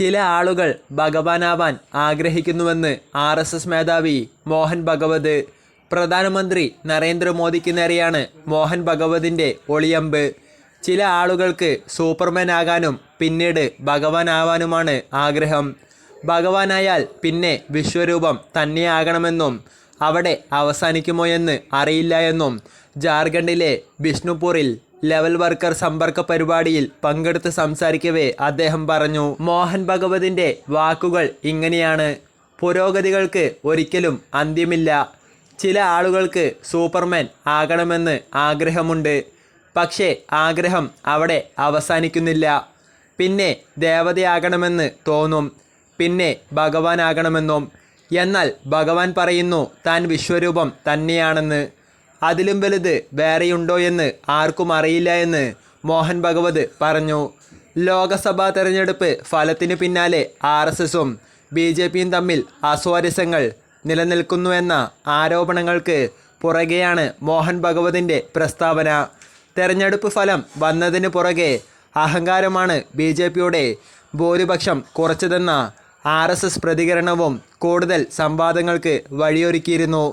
ചില ആളുകൾ ഭഗവാനാവാൻ ആഗ്രഹിക്കുന്നുവെന്ന് ആർ എസ് എസ് മേധാവി മോഹൻ ഭഗവത് പ്രധാനമന്ത്രി നരേന്ദ്രമോദിക്ക് നേരെയാണ് മോഹൻ ഭഗവതിന്റെ ഒളിയമ്പ്. ചില ആളുകൾക്ക് സൂപ്പർമാൻ ആകാനും പിന്നീട് ഭഗവാനാവാനുമാണ് ആഗ്രഹം. ഭഗവാനായാൽ പിന്നെ വിശ്വരൂപം തന്നെയാകണമെന്നും അവിടെ അവസാനിക്കുമോ എന്ന് അറിയില്ല എന്നും ജാർഖണ്ഡിലെ ബിഷ്ണുപൂറിൽ ലെവൽ വർക്കർ സമ്പർക്ക പരിപാടിയിൽ പങ്കെടുത്ത് സംസാരിക്കവേ അദ്ദേഹം പറഞ്ഞു മോഹൻ ഭഗവതിന്റെ വാക്കുകൾ ഇങ്ങനെയാണ്. പുരോഗതികൾക്ക് ഒരിക്കലും അന്ത്യമില്ല. ചില ആളുകൾക്ക് സൂപ്പർമാൻ ആകണമെന്ന് ആഗ്രഹമുണ്ട്. പക്ഷേ ആഗ്രഹം അവിടെ അവസാനിക്കുന്നില്ല. പിന്നെ ദേവതയാകണമെന്ന് തോന്നും. പിന്നെ ഭഗവാനാകണമെന്നും. എന്നാൽ ഭഗവാൻ പറയുന്നു താൻ വിശ്വരൂപം തന്നെയാണെന്ന്. അതിലും വലുത് വേറെയുണ്ടോ എന്ന് ആർക്കും അറിയില്ല എന്ന് മോഹൻ ഭഗവത് പറഞ്ഞു. ലോകസഭാ തെരഞ്ഞെടുപ്പ് ഫലത്തിനു പിന്നാലെ ആർ എസ് എസും ബി ജെ പിയും തമ്മിൽ അസ്വാരസ്യങ്ങൾ നിലനിൽക്കുന്നുവെന്ന ആരോപണങ്ങൾക്ക് പുറകെയാണ് മോഹൻ ഭഗവതിന്റെ പ്രസ്താവന. തെരഞ്ഞെടുപ്പ് ഫലം വന്നതിന് പുറകെ അഹങ്കാരമാണ് ബി ജെ പിയുടെ ഭൂരിപക്ഷം കുറച്ചതെന്ന ആർ എസ് എസ് പ്രതികരണവും കൂടുതൽ സംവാദങ്ങൾക്ക് വഴിയൊരുക്കിയിരുന്നു.